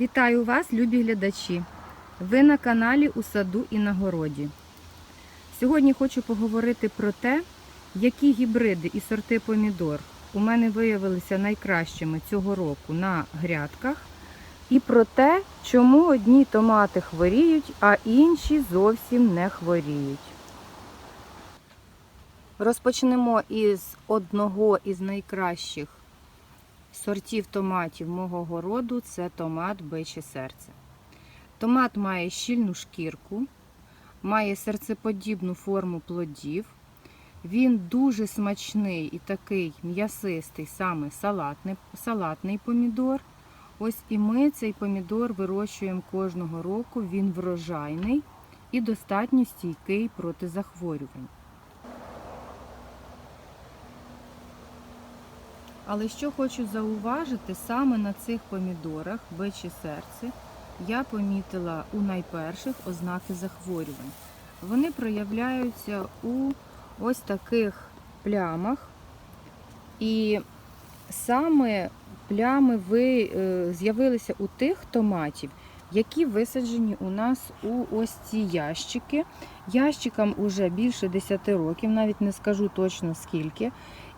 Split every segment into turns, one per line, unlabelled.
Вітаю вас, любі глядачі! Ви на каналі У саду і на городі. Сьогодні хочу поговорити про те, які гібриди і сорти помідор у мене виявилися найкращими цього року на грядках, і про те, чому одні томати хворіють, а інші зовсім не хворіють. Розпочнемо із одного із найкращих сортів томатів мого городу це томат биче серце. Томат має щільну шкірку, має серцеподібну форму плодів. Він дуже смачний і такий м'ясистий, саме салатний, салатний помідор. Ось і ми цей помідор вирощуємо кожного року. Він врожайний і достатньо стійкий проти захворювань. Але що хочу зауважити, саме на цих помідорах биче серце я помітила у найперших ознаки захворювань. Вони проявляються у ось таких плямах. І саме плями ви е, з'явилися у тих томатів, які висаджені у нас у ось ці ящики. Ящикам уже більше 10 років, навіть не скажу точно скільки.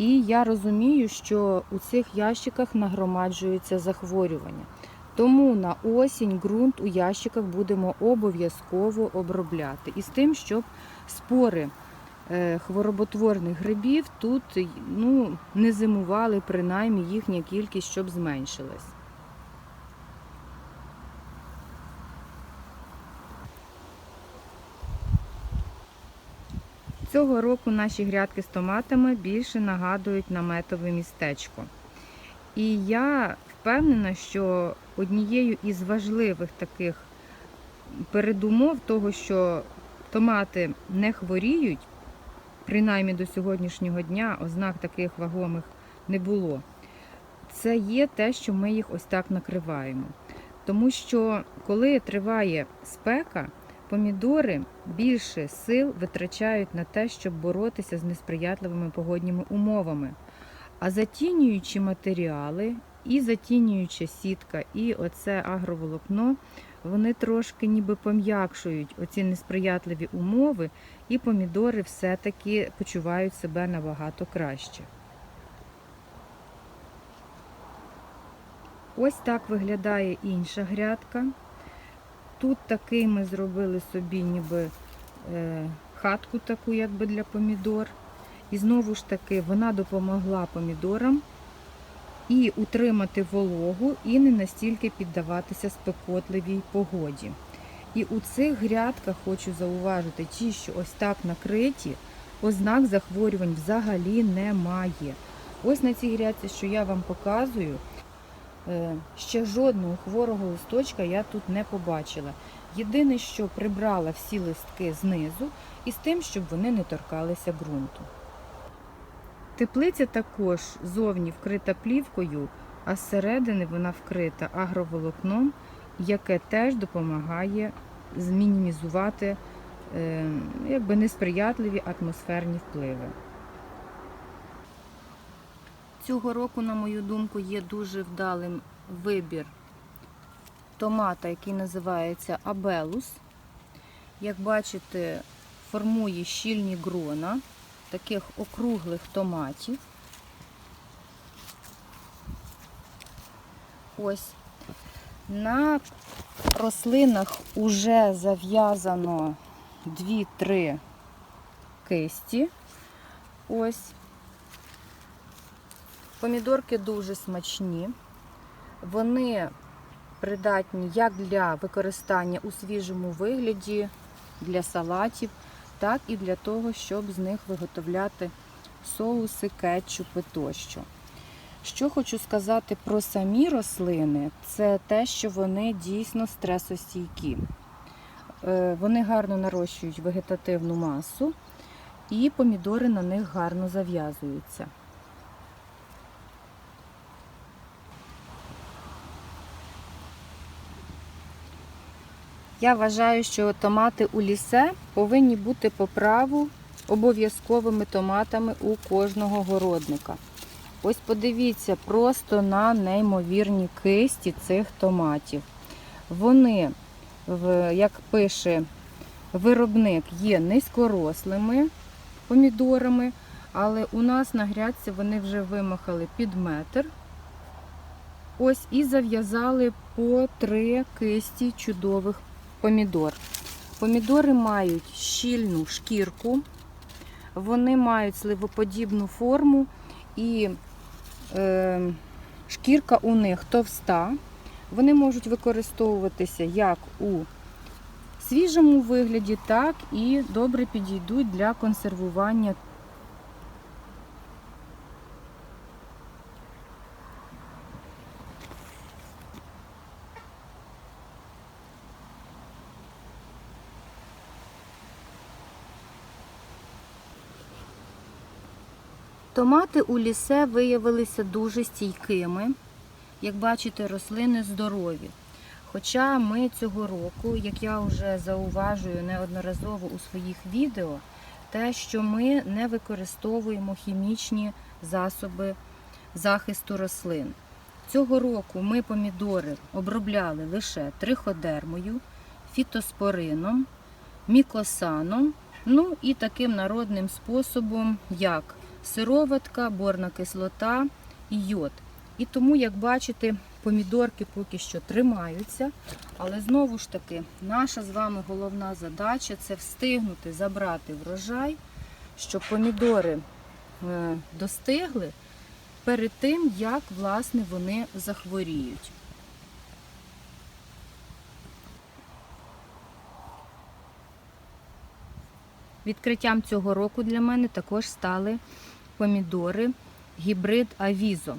І я розумію, що у цих ящиках нагромаджуються захворювання. Тому на осінь ґрунт у ящиках будемо обов'язково обробляти. І з тим, щоб спори е, хвороботворних грибів тут ну, не зимували, принаймні їхня кількість, щоб зменшилась. Цього року наші грядки з томатами більше нагадують наметове містечко. І я впевнена, що однією із важливих таких передумов того, що томати не хворіють, принаймні до сьогоднішнього дня ознак таких вагомих не було, це є те, що ми їх ось так накриваємо. Тому що коли триває спека, Помідори більше сил витрачають на те, щоб боротися з несприятливими погодніми умовами. А затінюючі матеріали, і затінююча сітка, і оце агроволокно, вони трошки ніби пом'якшують оці несприятливі умови, і помідори все-таки почувають себе набагато краще. Ось так виглядає інша грядка. Тут такий ми зробили собі ніби е, хатку таку, якби для помідор. І знову ж таки вона допомогла помідорам і утримати вологу, і не настільки піддаватися спекотливій погоді. І у цих грядках хочу зауважити, ті, що ось так накриті, ознак захворювань взагалі немає. Ось на цій грядці, що я вам показую, Ще жодного хворого листочка я тут не побачила. Єдине, що прибрала всі листки знизу і з тим, щоб вони не торкалися ґрунту. Теплиця також зовні вкрита плівкою, а зсередини вона вкрита агроволокном, яке теж допомагає змінімізувати е, якби несприятливі атмосферні впливи. Цього року, на мою думку, є дуже вдалим вибір томата, який називається Абелус. Як бачите, формує щільні грона таких округлих томатів. Ось на рослинах вже зав'язано 2-3 кисті. Ось. Помідорки дуже смачні. Вони придатні як для використання у свіжому вигляді, для салатів, так і для того, щоб з них виготовляти соуси, кетчупи тощо. Що хочу сказати про самі рослини, це те, що вони дійсно стресостійкі. Е, Вони гарно нарощують вегетативну масу, і помідори на них гарно зав'язуються. Я вважаю, що томати у лісе повинні бути по праву обов'язковими томатами у кожного городника. Ось подивіться просто на неймовірні кисті цих томатів. Вони, як пише виробник, є низькорослими помідорами, але у нас на грядці вони вже вимахали під метр. Ось і зав'язали по три кисті чудових помідор. Помідори мають щільну шкірку, вони мають сливоподібну форму і е, шкірка у них товста. Вони можуть використовуватися як у свіжому вигляді, так і добре підійдуть для консервування Томати у лісе виявилися дуже стійкими. Як бачите, рослини здорові. Хоча ми цього року, як я вже зауважую неодноразово у своїх відео, те, що ми не використовуємо хімічні засоби захисту рослин. Цього року ми помідори обробляли лише триходермою, фітоспорином, мікосаном, ну і таким народним способом, як сироватка, борна кислота і йод. І тому, як бачите, помідорки поки що тримаються, але знову ж таки, наша з вами головна задача це встигнути забрати врожай, щоб помідори е, достигли перед тим, як власне вони захворіють. Відкриттям цього року для мене також стали помідори гібрид Авізо.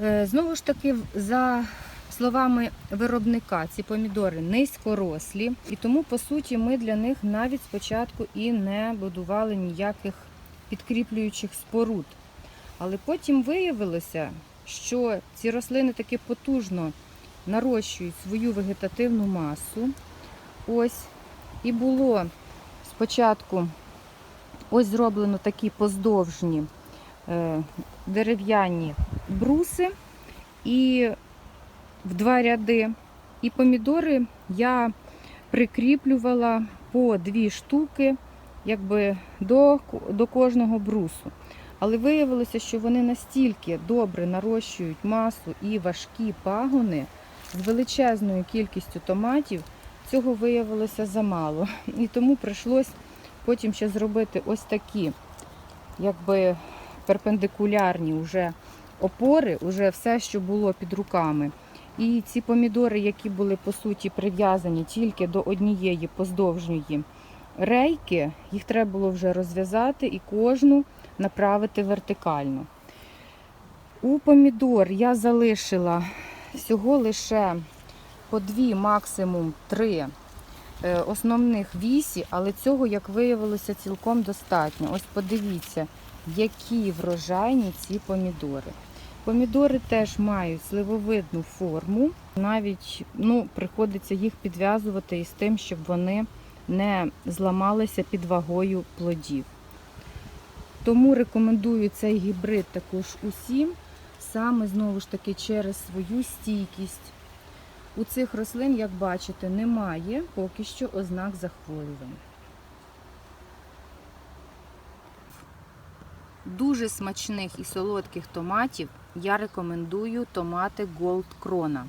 Е, Знову ж таки, за словами виробника, ці помідори низькорослі, і тому, по суті, ми для них навіть спочатку і не будували ніяких підкріплюючих споруд. Але потім виявилося, що ці рослини таки потужно нарощують свою вегетативну масу. Ось, і було спочатку ось зроблено такі поздовжні е, дерев'яні бруси і в два ряди. І помідори я прикріплювала по дві штуки якби до, до кожного брусу. Але виявилося, що вони настільки добре нарощують масу і важкі пагони з величезною кількістю томатів, цього виявилося замало. І тому прийшлось потім ще зробити ось такі, якби перпендикулярні вже опори, вже все, що було під руками. І ці помідори, які були по суті прив'язані тільки до однієї поздовжньої рейки, їх треба було вже розв'язати і кожну направити вертикально. У помідор я залишила всього лише по дві, максимум три основних вісі, але цього, як виявилося, цілком достатньо. Ось подивіться, які врожайні ці помідори. Помідори теж мають сливовидну форму, навіть ну, приходиться їх підв'язувати із тим, щоб вони не зламалися під вагою плодів. Тому рекомендую цей гібрид також усім, саме знову ж таки через свою стійкість. У цих рослин, як бачите, немає поки що ознак захворювань. Дуже смачних і солодких томатів я рекомендую томати Gold Krona.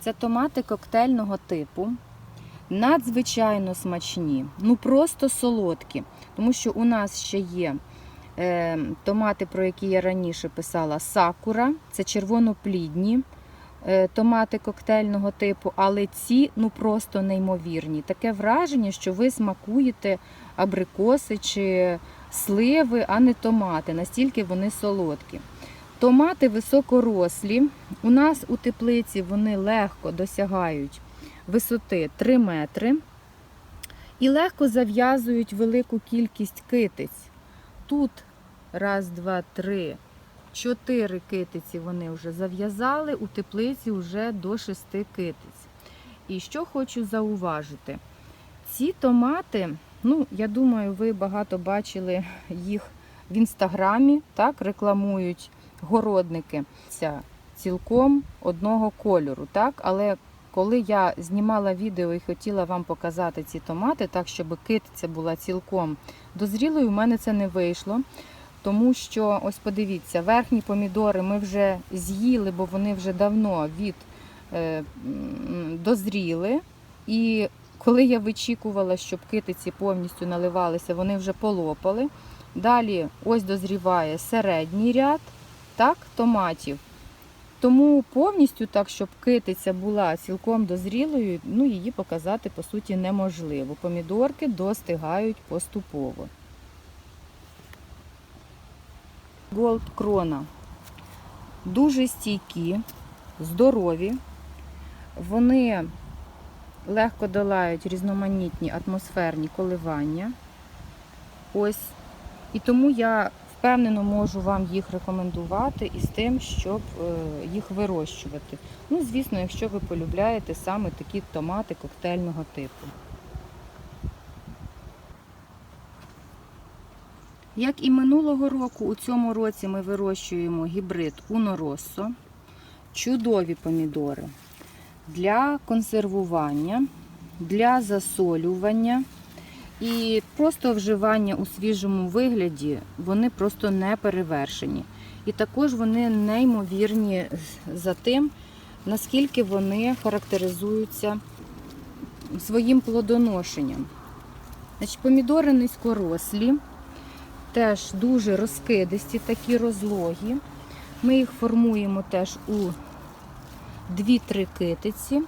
Це томати коктейльного типу. Надзвичайно смачні, ну просто солодкі. Тому що у нас ще є е, томати, про які я раніше писала, сакура, це червоноплідні томати коктейльного типу, але ці ну просто неймовірні. Таке враження, що ви смакуєте абрикоси чи сливи, а не томати. Настільки вони солодкі. Томати високорослі. У нас у теплиці вони легко досягають висоти 3 метри і легко зав'язують велику кількість китиць. Тут раз, два, три, чотири китиці вони вже зав'язали, у теплиці вже до шести китиць. І що хочу зауважити, ці томати, ну, я думаю, ви багато бачили їх в інстаграмі, так, рекламують городники. Ця цілком одного кольору. Так? Але коли я знімала відео і хотіла вам показати ці томати, так щоб китиця була цілком дозрілою, у мене це не вийшло. Тому що, ось подивіться, верхні помідори ми вже з'їли, бо вони вже давно від е, дозріли. І коли я вичікувала, щоб китиці повністю наливалися, вони вже полопали. Далі ось дозріває середній ряд так, томатів. Тому повністю так, щоб китиця була цілком дозрілою, ну, її показати по суті неможливо. Помідорки достигають поступово. Голд крона дуже стійкі, здорові. Вони легко долають різноманітні атмосферні коливання. Ось. І тому я впевнено можу вам їх рекомендувати із тим, щоб е, їх вирощувати. Ну, звісно, якщо ви полюбляєте саме такі томати коктейльного типу. Як і минулого року, у цьому році ми вирощуємо гібрид Rosso. Чудові помідори для консервування, для засолювання і просто вживання у свіжому вигляді, вони просто не перевершені. І також вони неймовірні за тим, наскільки вони характеризуються своїм плодоношенням. Значить, помідори низькорослі, теж дуже розкидисті, такі розлогі. Ми їх формуємо теж у 2-3 китиці.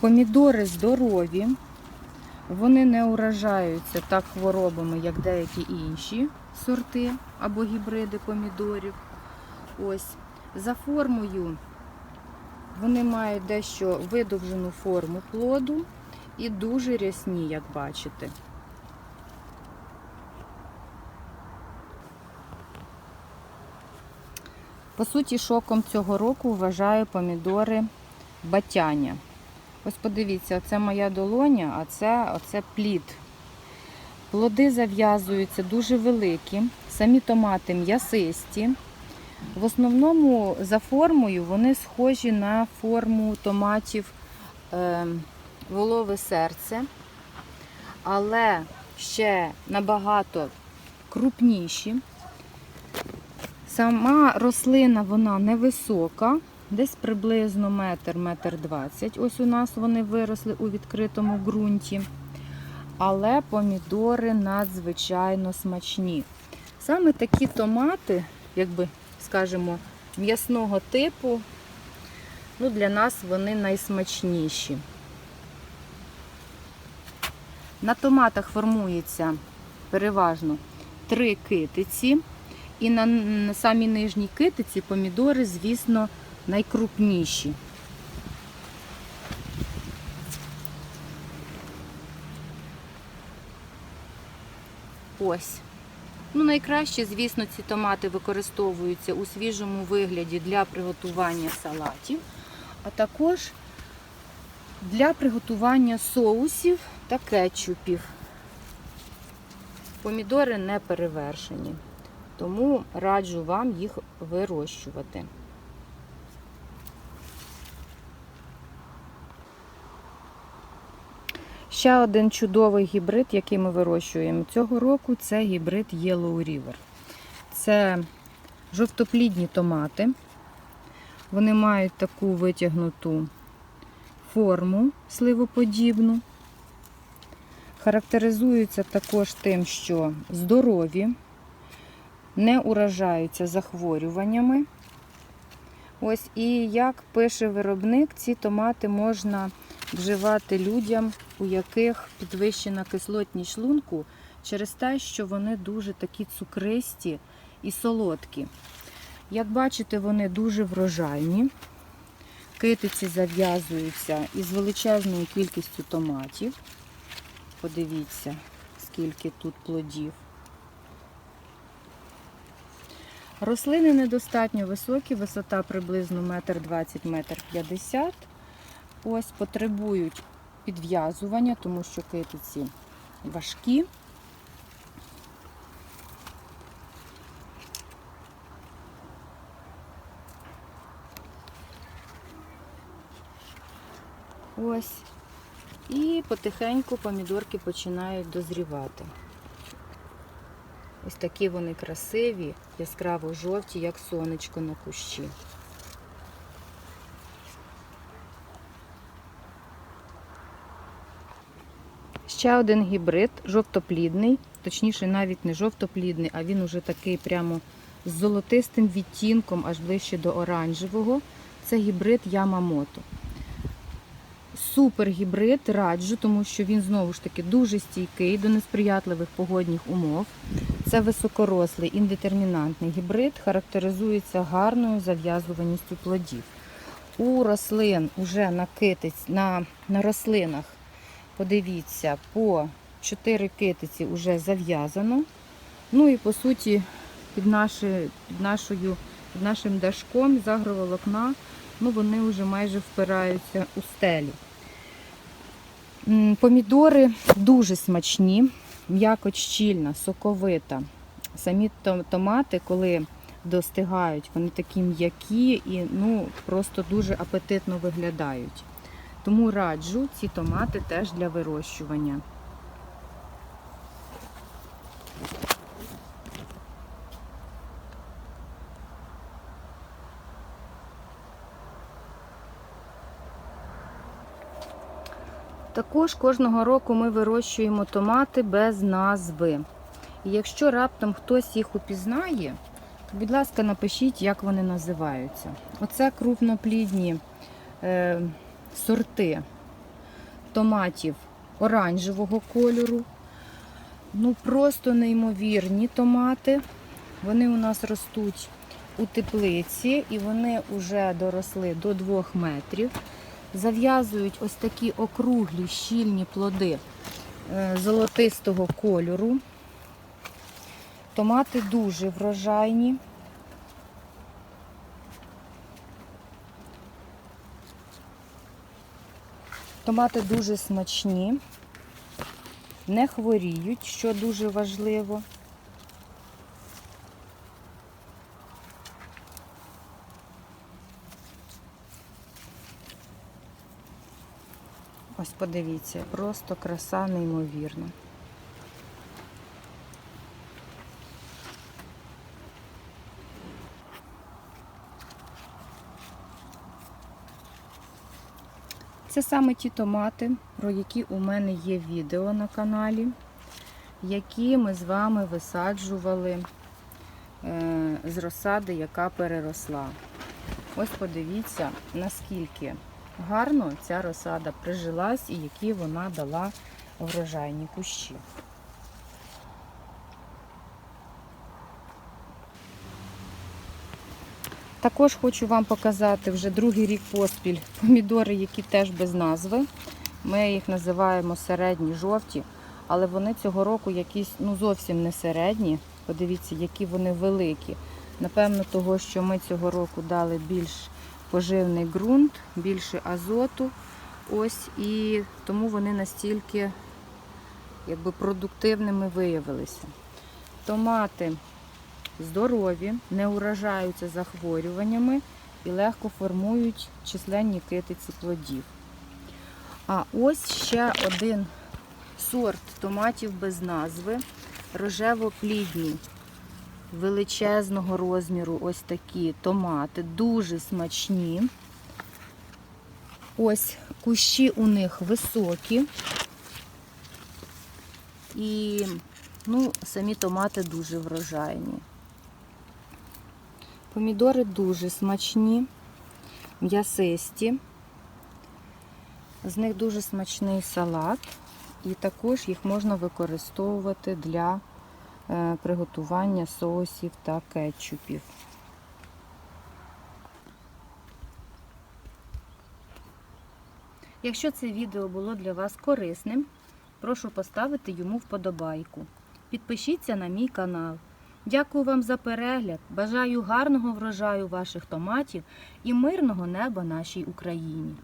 Помідори здорові, вони не уражаються так хворобами, як деякі інші сорти або гібриди помідорів. Ось. За формою вони мають дещо видовжену форму плоду і дуже рясні, як бачите. По суті, шоком цього року вважаю помідори батяня. Ось подивіться, це моя долоня, а це оце плід. Плоди зав'язуються дуже великі, самі томати м'ясисті. В основному за формою вони схожі на форму томатів е, волове серце, але ще набагато крупніші. Сама рослина вона невисока, десь приблизно метр, метр двадцять. Ось у нас вони виросли у відкритому ґрунті. Але помідори надзвичайно смачні. Саме такі томати, якби скажімо, м'ясного типу, ну, для нас вони найсмачніші. На томатах формується переважно три китиці. І на, самій нижній китиці помідори, звісно, найкрупніші. Ось. Ну, найкраще, звісно, ці томати використовуються у свіжому вигляді для приготування салатів, а також для приготування соусів та кетчупів. Помідори не перевершені, тому раджу вам їх вирощувати. Ще один чудовий гібрид, який ми вирощуємо цього року, це гібрид Yellow River. Це жовтоплідні томати. Вони мають таку витягнуту форму сливоподібну. Характеризуються також тим, що здорові, не уражаються захворюваннями. Ось і як пише виробник, ці томати можна вживати людям, у яких підвищена кислотність шлунку, через те, що вони дуже такі цукристі і солодкі. Як бачите, вони дуже врожайні. Китиці зав'язуються із величезною кількістю томатів. Подивіться, скільки тут плодів. Рослини недостатньо високі, висота приблизно 1,20 метр 50 Ось потребують підв'язування, тому що китиці важкі. Ось. І потихеньку помідорки починають дозрівати. Ось такі вони красиві, яскраво жовті, як сонечко на кущі. Ще один гібрид, жовтоплідний, точніше, навіть не жовтоплідний, а він уже такий прямо з золотистим відтінком, аж ближче до оранжевого. Це гібрид Ямамото. Супер гібрид раджу, тому що він знову ж таки дуже стійкий до несприятливих погодних умов. Це високорослий індетермінантний гібрид, характеризується гарною зав'язуваністю плодів. У рослин уже на китиць, на, на рослинах, подивіться, по 4 китиці вже зав'язано. Ну і по суті, під, наші, під, нашою, під нашим дашком з агроволокна, ну вони вже майже впираються у стелю. Помідори дуже смачні, м'якоть щільна, соковита. Самі томати, коли достигають, вони такі м'які і ну, просто дуже апетитно виглядають. Тому раджу ці томати теж для вирощування. Також кожного року ми вирощуємо томати без назви. І якщо раптом хтось їх упізнає, то, будь ласка, напишіть, як вони називаються. Оце крупноплідні е, сорти томатів оранжевого кольору. Ну, просто неймовірні томати. Вони у нас ростуть у теплиці і вони вже доросли до 2 метрів. Зав'язують ось такі округлі щільні плоди е, золотистого кольору. Томати дуже врожайні. Томати дуже смачні, не хворіють, що дуже важливо. Ось подивіться, просто краса неймовірна. Це саме ті томати, про які у мене є відео на каналі, які ми з вами висаджували е, з розсади, яка переросла. Ось подивіться, наскільки гарно ця розсада прижилась і які вона дала врожайні кущі. Також хочу вам показати вже другий рік поспіль помідори, які теж без назви. Ми їх називаємо середні жовті, але вони цього року якісь ну зовсім не середні. Подивіться, які вони великі. Напевно, того, що ми цього року дали більш поживний ґрунт, більше азоту. Ось і тому вони настільки якби, продуктивними виявилися. Томати здорові, не уражаються захворюваннями і легко формують численні китиці плодів. А ось ще один сорт томатів без назви, рожево-плідні, величезного розміру ось такі томати, дуже смачні. Ось кущі у них високі. І ну, самі томати дуже врожайні. Помідори дуже смачні, м'ясисті. З них дуже смачний салат, і також їх можна використовувати для приготування соусів та кетчупів. Якщо це відео було для вас корисним, прошу поставити йому вподобайку. Підпишіться на мій канал. Дякую вам за перегляд. Бажаю гарного врожаю ваших томатів і мирного неба нашій Україні.